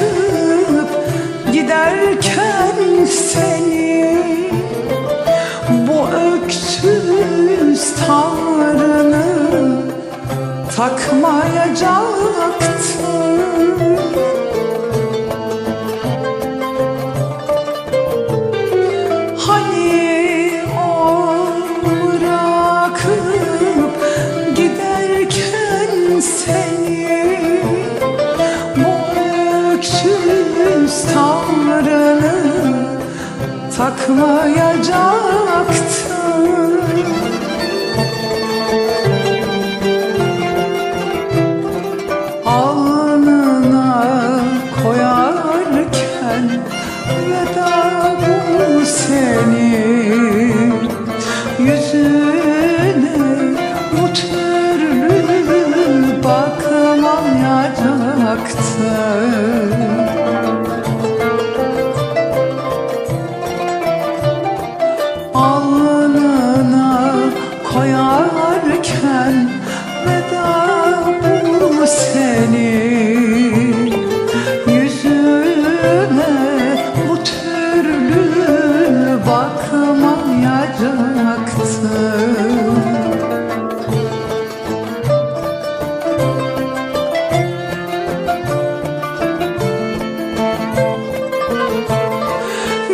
bırakıp giderken seni Bu öksüz tavrını takmayacaktım. güçsüz Tanrı'nı takmayacaktın Alnına koyarken veda bu seni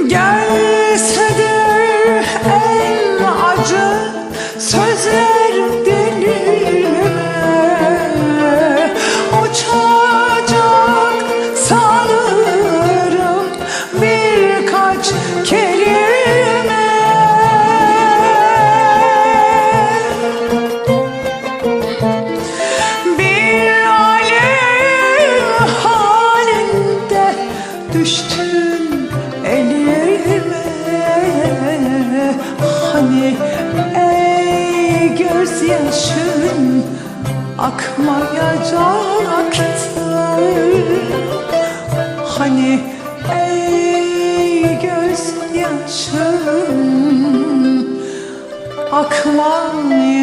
Yeah. yaşım akmayacaktı Hani ey gözyaşım akmayacaktı